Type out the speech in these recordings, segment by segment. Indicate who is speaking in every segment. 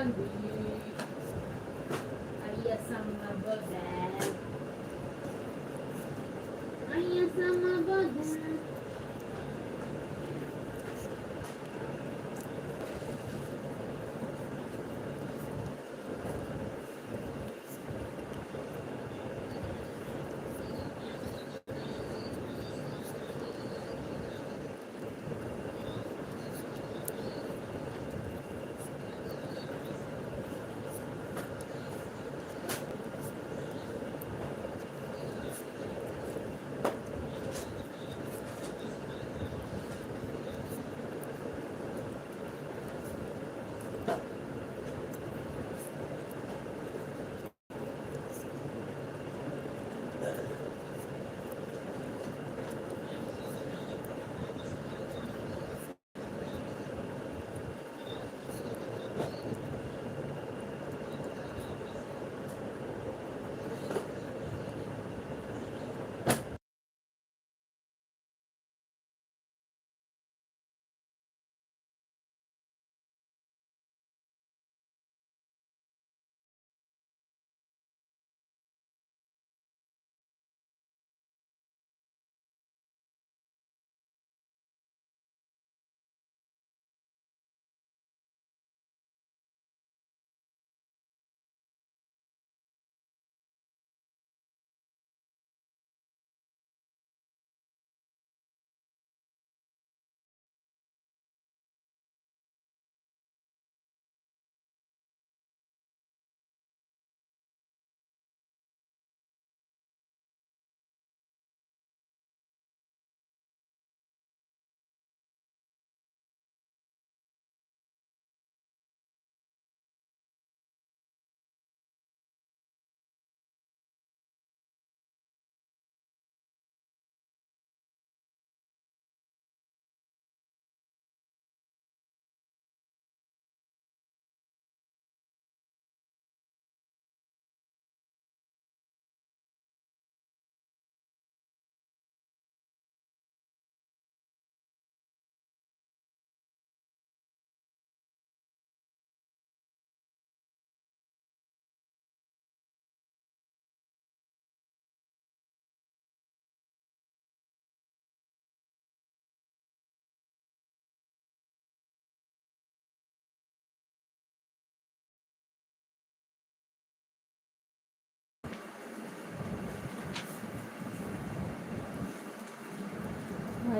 Speaker 1: வந்து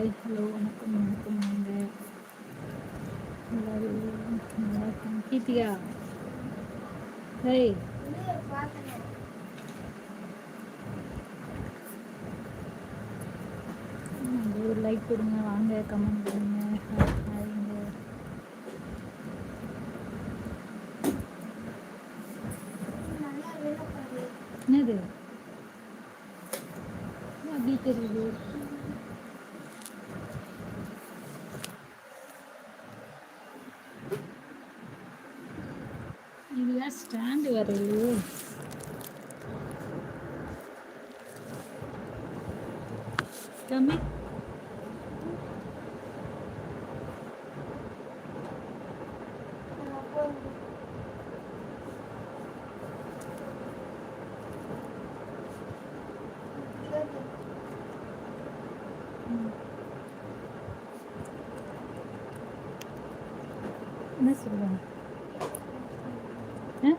Speaker 2: hi hello வணக்கம் வணக்கம் வாங்க. எல்லாரும் நல்லா இருக்காங்க. கீர்த்திகா. ஹேய் ஒரு லைக் கொடுங்க வாங்க கமெண்ட் பண்ணுங்க. ஹாய்ங்க என்னது? அப்படி தெரியுது இதுல ஸ்டாண்டு வரையிலே கம்மி என்ன சொல்லுவாங்க ஆ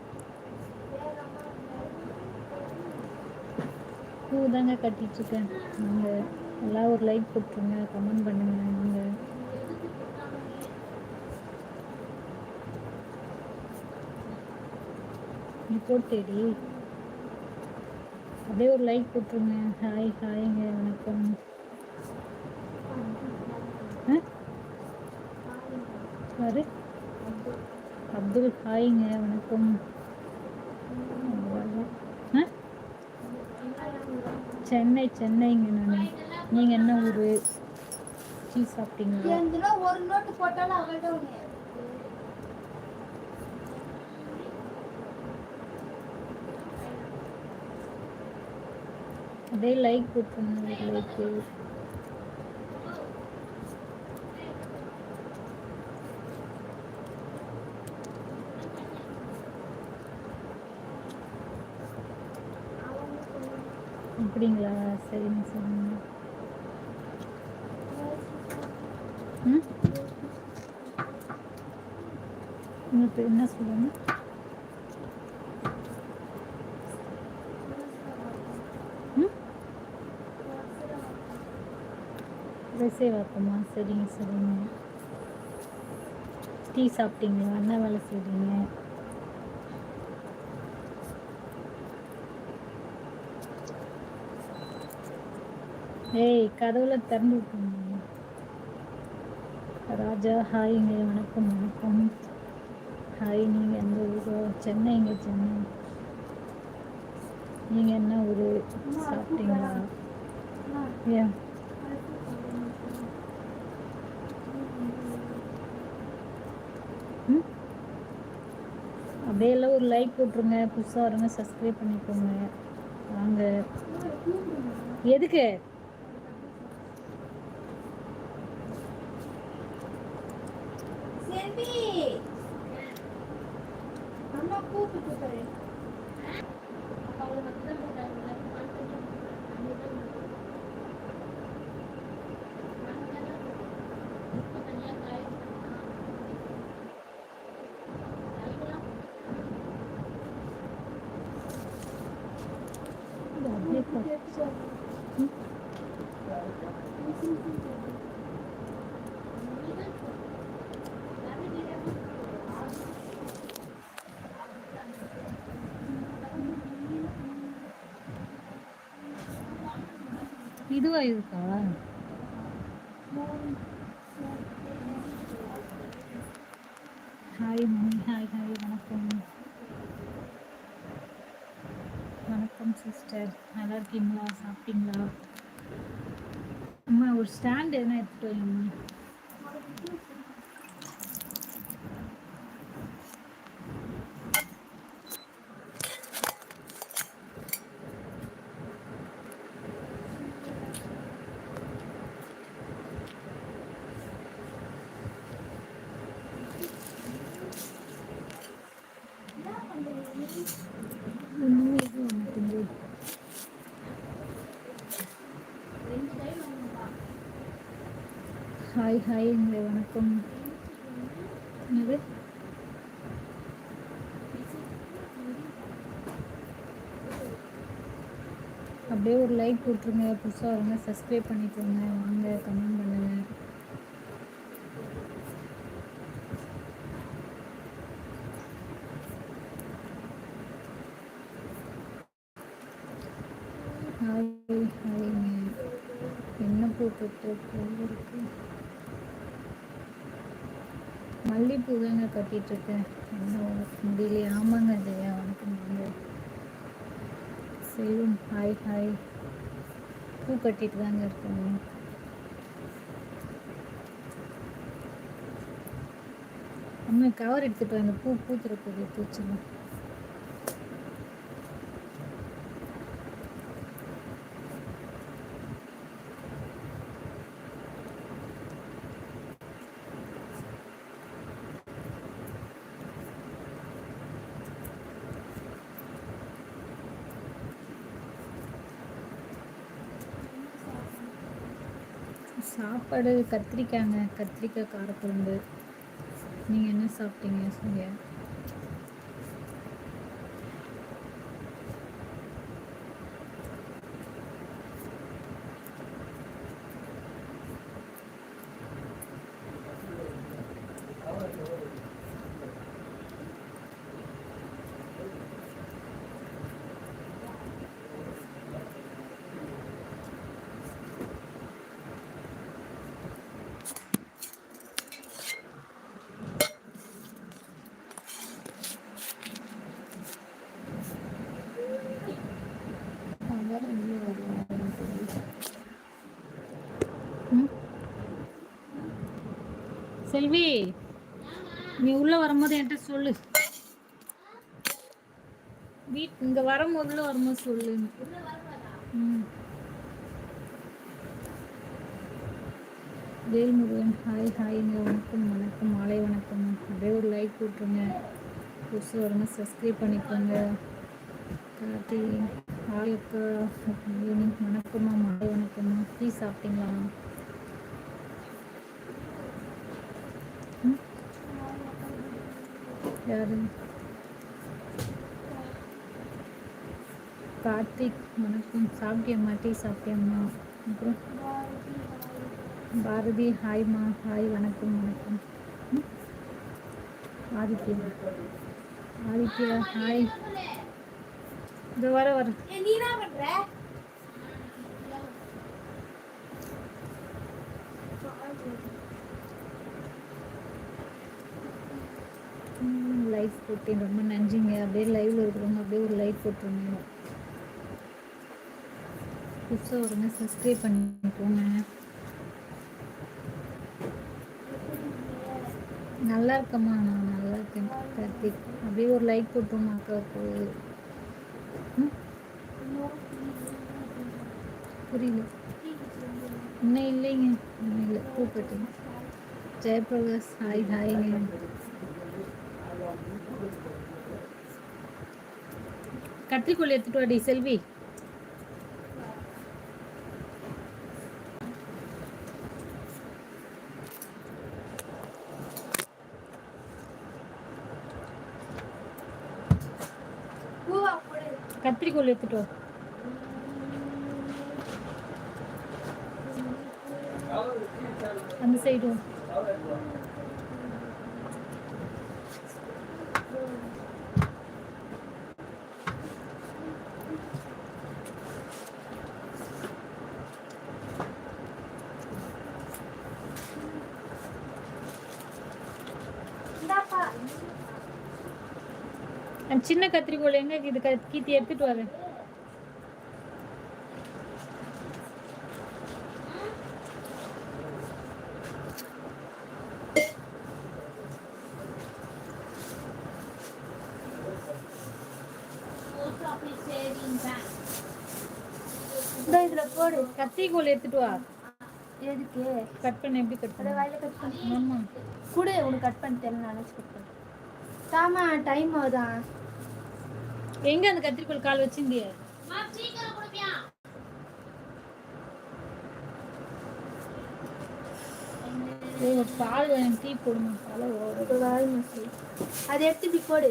Speaker 2: பூ தாங்க கட்டிட்டுருக்கேன். நீங்கள் எல்லாம் ஒரு லைக் போட்டுருங்க கமெண்ட் பண்ணுங்க நீங்கள் ரிப்போர்ட் போட்டேடி அப்படியே ஒரு லைக் போட்டுருங்க. ஹாய் ஹாய்ங்க வணக்கம். ஆ? அப்துல் ஹாய்ங்க வணக்கம். சென்னை சென்னைங்க நான். நீங்கள் என்ன ஊர்? டீ சாப்பிட்டீங்களா?
Speaker 3: ஒரு நோட்டு போட்டாலும் அவள்கிட்ட
Speaker 2: அப்படியே லைக் போட்டுருங்க லைக்கு அப்படிங்களா? சரிங்க சரிங்க. ம்? உங்களுக்கு என்ன சொல்லுங்க ம்? ரிசேவாக்குமா சரிங்க சரிங்க. டீ சாப்பிட்டீங்களா? என்ன வேலை செய்றீங்க ஏய் கதவுல திறந்து விட்டுருங்க. ராஜா ஹாய்ங்க வணக்கம் வணக்கம். ஹாய் நீங்கள் எந்த ஊரோ? சென்னைங்க சென்னை? நீங்கள் என்ன ஊர்? சாப்பிட்டீங்களா? ஏன்? அப்படியே எல்லாம் ஒரு லைக் போட்டுருங்க. புதுசாக வரவங்க சப்ஸ்கிரைப் பண்ணிக்கோங்க. வாங்க. எதுக்கு?
Speaker 3: அம்மா கூப்பிட்டு போறேன்
Speaker 1: அவங்க மட்டும் தான் போட்டாங்க தனியாக காய் காய்க்கலாம்
Speaker 2: இது அப்படியே போ- இதுவா இருக்கா? ஹாய் மம்மி ஹாய் ஹாய் வணக்கம். வணக்கம் சிஸ்டர் நல்லா இருக்கீங்களா? சாப்பிட்டீங்களா? அம்மா ஒரு ஸ்டாண்ட் என்ன எடுத்துட்டு வைங்கம்மா ஹாய் ஹாய் உங்களை வணக்கம். என்னது? அப்படியே ஒரு லைக் கொடுத்துருங்க. புதுசாக வருங்க சப்ஸ்கிரைப் பண்ணிக்கோங்க. வாங்க கமெண்ட் பண்ணுங்க. ஹாய் ஹாய்ங்க என்ன பூ மல்லிப்பூ மல்லிகைப்பூ தாங்க கட்டிட்டு இருக்கேன் என்ன முடியலையே ஆமாங்க ஜெயா வணக்கம் வாங்க செல்வம் ஹாய் ஹாய். பூ கட்டிட்டு தாங்க இருக்கேன். அம்மா கவர் எடுத்துட்டு வாங்க. பூ பூத்துற போது பூச்சிடும் சாப்பாடு கத்திரிக்காய்ங்க கத்திரிக்காய் காரக்குழம்பு. நீங்கள் என்ன சாப்பிட்டீங்க சொல்லுங்க செல்வி நீ உள்ள வரும்போது என்கிட்ட சொல்லு. வீட் இங்க வரும்போது உள்ள வரும்போது சொல்லு. வேல்முருகன் ஹாய் ஹாய்ங்க வணக்கம் வணக்கம் மாலை வணக்கம். அப்படியே ஒரு லைக் போட்டுருங்க. புதுசு வரணும் சப்ஸ்கிரைப் பண்ணிக்கோங்க. கார்த்தி ஆளுக்கு ஈவினிங் வணக்கம்மா மாலை வணக்கம்மா. டீ சாப்பிட்டீங்களா? யாரு? கார்த்திக் வணக்கம். சாப்பிட்டியம்மா டீ சாப்பிட்டியம்மா. அப்புறம்? பாரதி ஹாய்மா ஹாய் வணக்கம் வணக்கம். ஆதித்யா. ஆதித்யா ஹாய் இது வர வர
Speaker 3: ஏய், நீ என்ன பண்ற
Speaker 2: லைக் போட்டேன் ரொம்ப நன்றிங்க. அப்படியே லைவ்ல இருக்கிறவங்க அப்படியே ஒரு லைக் போட்டுருங்க. புதுசாக உடனே சப்ஸ்கிரைப் பண்ணிக்கோங்க நல்லா இருக்கம்மா நான் நல்லா இருக்கேன் கார்த்திக். அப்படியே ஒரு லைக் போட்டுருமா அக்காவுக்கு. புரியல. இன்னும் இல்லைங்க இன்னும் இல்லை. கூப்பிட்டீங்க. ஜெயபிரகாஷ் ஹாய் ஹாய்ங்க கத்திரிக்கோள் எடுத்துட்டு வாடி செல்வி. கத்திரிக்கோள் எடுத்துட்டு வா. அந்த சைடு கத்திரிக்கோள் எங்க? இது கீத்தி எடுத்துட்டு வரேன்
Speaker 3: இதுல போடு.
Speaker 2: கத்திரிக்கோள் எடுத்துட்டு வா.
Speaker 3: எதுக்கு?
Speaker 2: கட் பண்ண எப்படி கட் பண்ண?
Speaker 3: வாயில கட் பண்ணி.
Speaker 2: ஆமா.
Speaker 3: குடு உனக்கு கட் பண்ணி தெரியல நினச்சி கட் பண்ணு. தாமா டைம் ஆகுதான்
Speaker 2: எங்க அந்த கத்திரிக்கோள் கால் வச்சிருந்திய? பால் வேணும் டீ போடுமா
Speaker 3: மசி. அதை எடுத்து இப்படி போடு.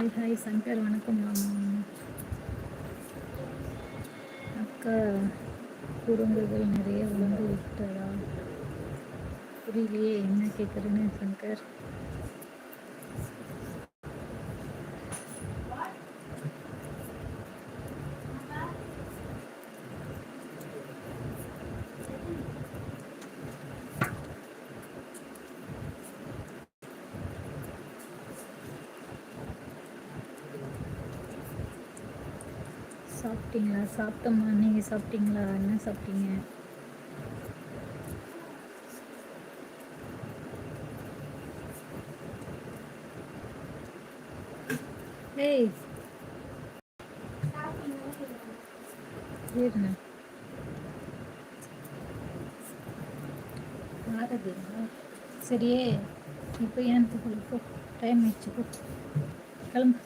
Speaker 2: ஹாய் ஹாய் சங்கர் வணக்கம் அக்கா குறும்புகள் நிறைய வந்து விட்டதா? புரியலையே என்ன கேட்குறேன்னு சங்கர்? சாப்பிட்டீங்களா? சாப்பிட்டோம்மா நீங்கள் சாப்பிட்டீங்களா? என்ன சாப்பிட்டீங்க? ஏய். இருங்க. யாரது சரியே இப்போ ஏன் போ டைம் ஆயிடுச்சு போ. கிளம்பு.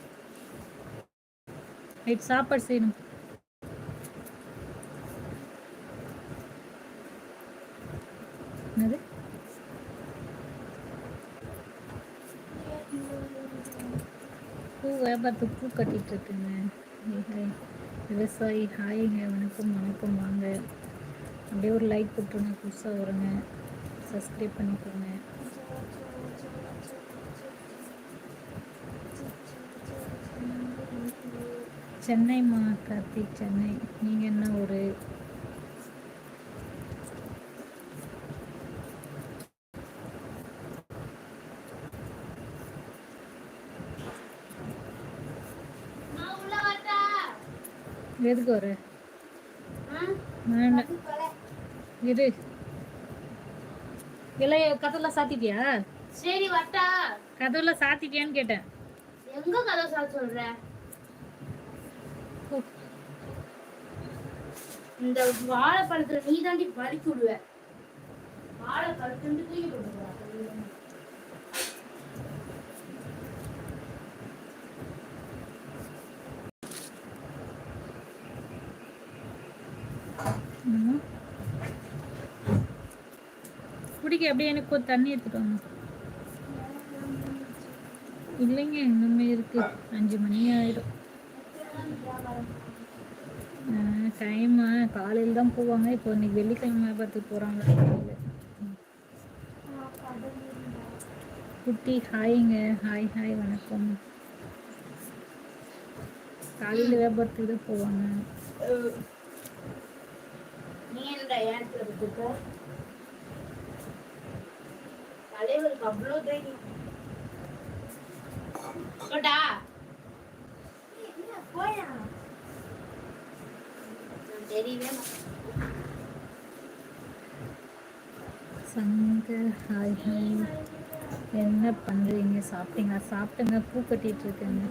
Speaker 2: நைட் சாப்பாடு செய்யணும் என்னது பூ பூ கட்டிட்டு இருக்குங்க விவசாயி ஹாய்ங்க வணக்கம் வணக்கம் வாங்க. அப்படியே ஒரு லைக் போட்டுருங்க புதுசாக வருங்க. சப்ஸ்கிரைப் பண்ணிக்கோங்க. சென்னைம்மா கார்த்திக் சென்னை. நீங்கள் என்ன ஒரு
Speaker 1: நான் உள்ள வரட்டா?
Speaker 2: எதுக்கு? வேண்டாம் இரு. இலைய கதவுலாம் சாத்திட்டியா?
Speaker 1: சரி வரட்டா
Speaker 2: கதவுலாம் சாத்திட்டியான்னு கேட்டேன்.
Speaker 1: எங்க கதை சாத்த சொல்ற?
Speaker 2: போ.
Speaker 1: இந்த வாழைப்பழத்துல நீ தாண்டி பறிச்சு விடுவ. வாழைப்பழத்துண்டு தூக்கி போட்டுருவா.
Speaker 2: குடிக்க அப்படியே எனக்கு ஒரு தண்ணி எடுத்துட்டு வாங்க. இல்லைங்க இன்னுமே இருக்கு. அஞ்சு மணி ஆயிடும். டைம் காலையில் தான் போவாங்க. இப்போ இன்னைக்கு வெள்ளிக்கிழமை வியாபாரத்துக்கு போகிறாங்க குட்டி ஹாய்ங்க. ஹாய் ஹாய் வணக்கம். காலையில் வியாபாரத்துக்கு தான் போவாங்க.
Speaker 1: நீ என்னடா தலைவருக்கு அவ்வளோ தைரியம் போட்டா தெரியவே.
Speaker 2: சங்கர் ஹாய் ஹாய் என்ன பண்ணுறீங்க சாப்பிட்டீங்க சாப்பிட்டுங்க பூ கட்டிட்டு இருக்கேங்க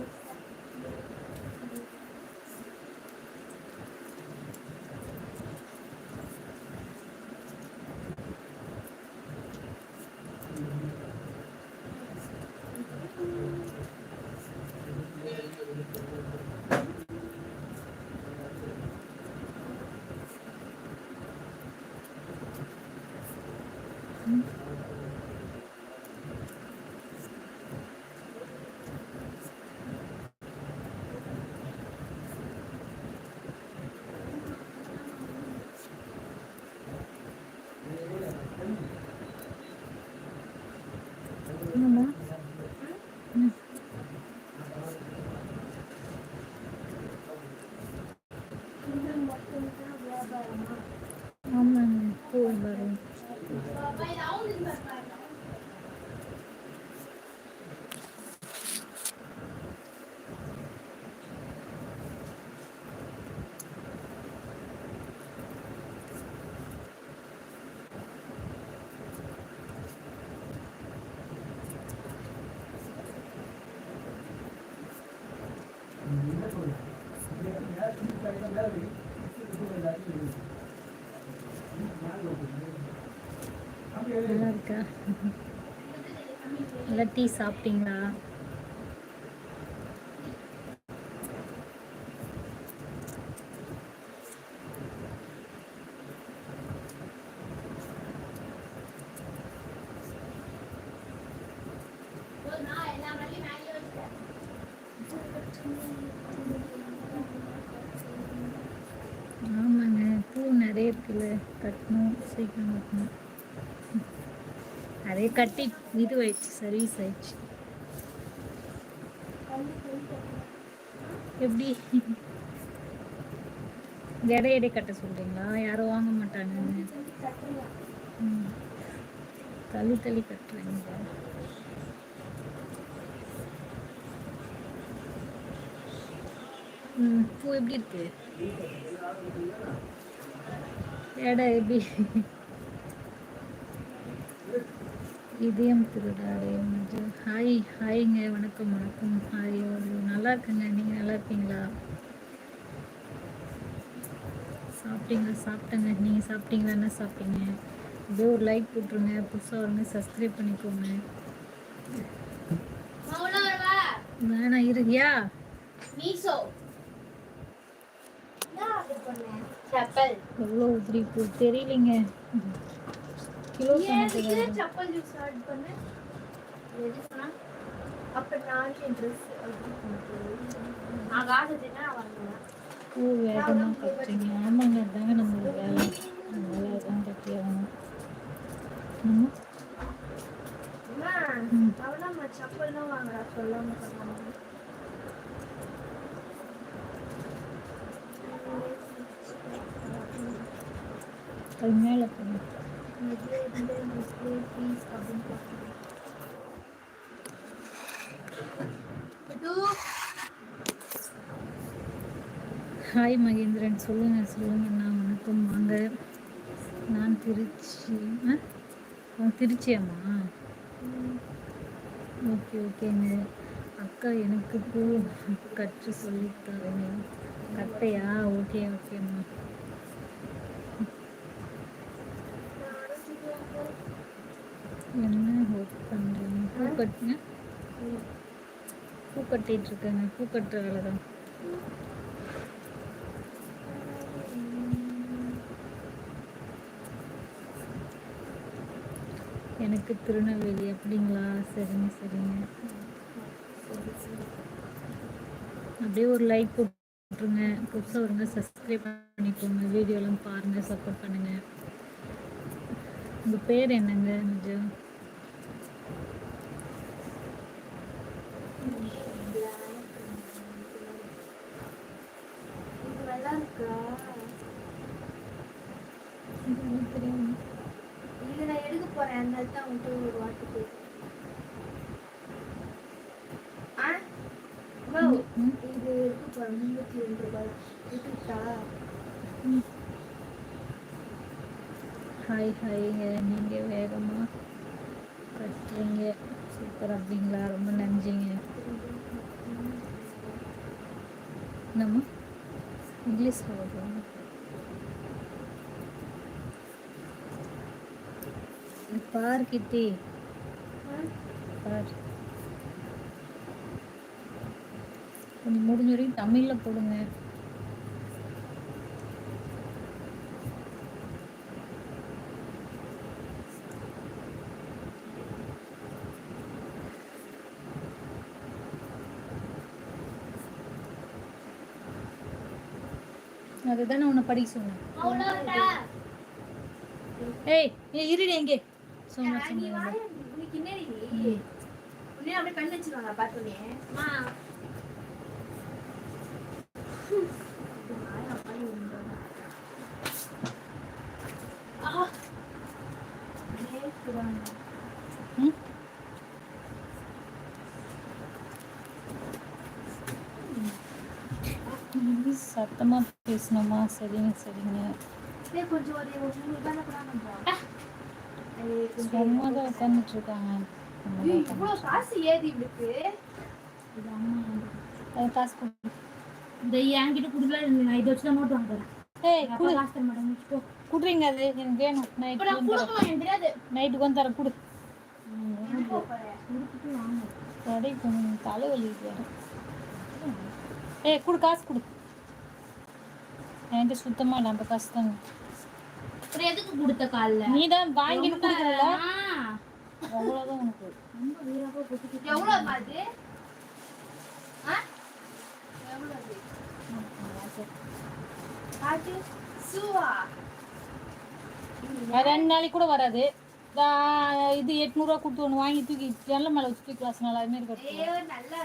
Speaker 2: இருக்கா. நல்லா டீ சாப்பிட்டீங்களா?
Speaker 1: ஆமாங்க பூ நிறைய இருக்குல்ல
Speaker 2: கட்டணும் சீக்கிரம் கட்டணும். அதே கட்டி இது ஆயிடுச்சு சர்வீஸ் ஆயிடுச்சு எப்படி? எடை எடை கட்ட சொல்றீங்களா? யாரும் வாங்க மாட்டாங்க. தள்ளி தள்ளி கட்டுறீங்க. பூ எப்படி இருக்கு? எடை எப்படி? இதயம் திருடாடே ஹாய் ஹாய்ங்க வணக்கம் வணக்கம். ஹாய் நல்லா இருக்குங்க. நீங்கள் நல்லா இருக்கீங்களா? சாப்பிட்டீங்களா? சாப்பிட்டேங்க. நீங்கள் சாப்பிட்டீங்களா? என்ன சாப்பிட்டீங்க? அப்படியே ஒரு லைக் போட்டுருங்க. புதுசாக வருங்க சப்ஸ்கிரைப் பண்ணிக்கோங்க. வேணாம் இருக்கியா? எவ்வளோ உதிரி தெரியலைங்க. கிலோ கணக்கு
Speaker 3: செப்பல் யூஸ் ஆர்டர் பண்ணேன்
Speaker 1: எது சொன்னா?
Speaker 3: அப்ப நான் என் ட்ரெஸ்
Speaker 1: நான் காசு தின்னா வாங்குவேன்.
Speaker 2: பூ வேகமாக கட்டுறீங்க ஆமாங்க அதாங்க நம்மளோட வேலை. வேலை தான் கட்டி ஆகணும். ஆமா ம்.
Speaker 3: அவ்வளோ செப்பல் தான் வாங்குறா. சொல்லாம
Speaker 2: அது மேலே
Speaker 3: போட்டு
Speaker 2: ஹாய் மகேந்திரன். சொல்லுங்க சொல்லுங்க. நான் வணக்கம். வாங்க. நான் திருச்சி ஆ? ஓகே ஓகேங்க. அக்கா எனக்கு பூ கற்று சொல்லித்தாருங்க கட்டையா? ஓகே ஓகேம்மா. என்ன ஒர்க் பண்ணுறீங்க பூ கட்டுங்க. பூ கட்டிட்டு இருக்கேங்க. பூ கட்டுற வேலை தான். எனக்கு திருநெல்வேலி. அப்படிங்களா? சரிங்க சரிங்க. அப்படியே ஒரு லைக் போட்டுருங்க. புதுசாக வருங்க. சப்ஸ்கிரைப் பண்ணிக்கோங்க. வீடியோலாம் பாருங்கள் சப்போர்ட் பண்ணுங்கள் உங்கள் பேர் என்னங்க நிஜம்?
Speaker 3: இது நல்லா இருக்கா
Speaker 2: தெரியும்?
Speaker 3: இது நான் எடுக்க போறேன் அதனால தான் உங்கள்கிட்ட ஒரு வார்த்தை கேட்டேன் ஆ அம்மா,
Speaker 2: ம்.
Speaker 3: இது எடுக்க போறேன் முன்னூத்தி ரெண்டு ரூபாய் இருக்கா
Speaker 2: ஹாய் ஹாய்ங்க நீங்கள் வேகமாக கட்டுறீங்க சூப்பர் அப்படிங்களா? ரொம்ப நன்றிங்க. நம்ம இங்கிலீஷில் வருவாங்க பார் கிட்டி. பார். கொஞ்சம் முடிஞ்ச வரைக்கும் தமிழில் போடுங்க. அதுதானே உன்னை படிக்க சொன்னேன். ஏய் ஏய் இருடி எங்கே சொன்ன
Speaker 3: நீ
Speaker 2: சொன்ன
Speaker 3: அப்படியே கண் வச்சிருவாங்க பார்த்தோன்னே
Speaker 1: அம்மா
Speaker 2: ம் சத்தமாக பேசணுமா? சரிங்க சரிங்க. சும்மா தான் உட்காந்துட்டு இருக்காங்க
Speaker 3: காசு.
Speaker 1: இந்த என்கிட்ட குடுக்கல நான் இதை வச்சு தான்
Speaker 2: ஏய் குடு.
Speaker 1: காசு தர மாட்டேன்
Speaker 2: குடுறீங்க அது எனக்கு வேணும்.
Speaker 1: இப்போ
Speaker 2: நைட்டுக்கு
Speaker 1: நான்
Speaker 2: வந்து தரேன்
Speaker 1: கொடுக்கணும்? எனக்கு தெரியாது.
Speaker 2: நைட்டுக்கு வந்து தரேன் கொடு.
Speaker 1: கொடுத்துட்டு வாங்க.
Speaker 2: கடை கொஞ்சம் தலைவலி ஏய் கொடு காசு கொடு. என்கிட்ட சுத்தமாக இல்லை காசு தாங்க
Speaker 1: அப்புறம் எதுக்கு கொடுத்த கால்ல?
Speaker 2: நீ தான் வாங்கிட்டு கொடுக்கல. அவ்வளோதான் உனக்கு.
Speaker 3: எவ்வளோ அது?
Speaker 2: ரெண்டு நாளைக்கு கூட வராது. இது எட்நூறுவா கொடுத்து ஒன்று வாங்கி தூக்கி ஜன்னல மேலே வச்சு தூக்கி கிளாஸ் நல்லா அதுமாரி கட்டுவோம்
Speaker 3: நல்லா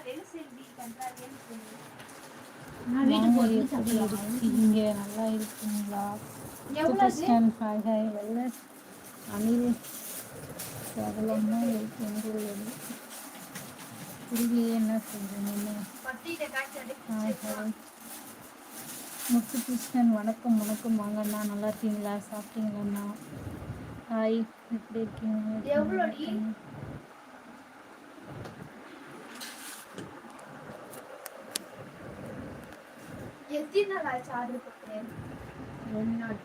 Speaker 2: இருக்கீங்க நல்லா இருக்கீங்களா? ஹாய் ஹாய் வெள்ள அனில் பிரபலமாக இருக்கீங்க புரியலையே என்ன சொல்கிறீங்க ஹாய் ஹாய் முத்து கிருஷ்ணன் வணக்கம் வணக்கம். வாங்கண்ணா நல்லா இருக்கீங்களா? சாப்பிட்டீங்களாண்ணா ஹாய் எப்படி இருக்கீங்க?
Speaker 3: எத்தனை நாள் ஆச்சு ஆர்டர் போட்டு
Speaker 2: ரெண்டு நாள்.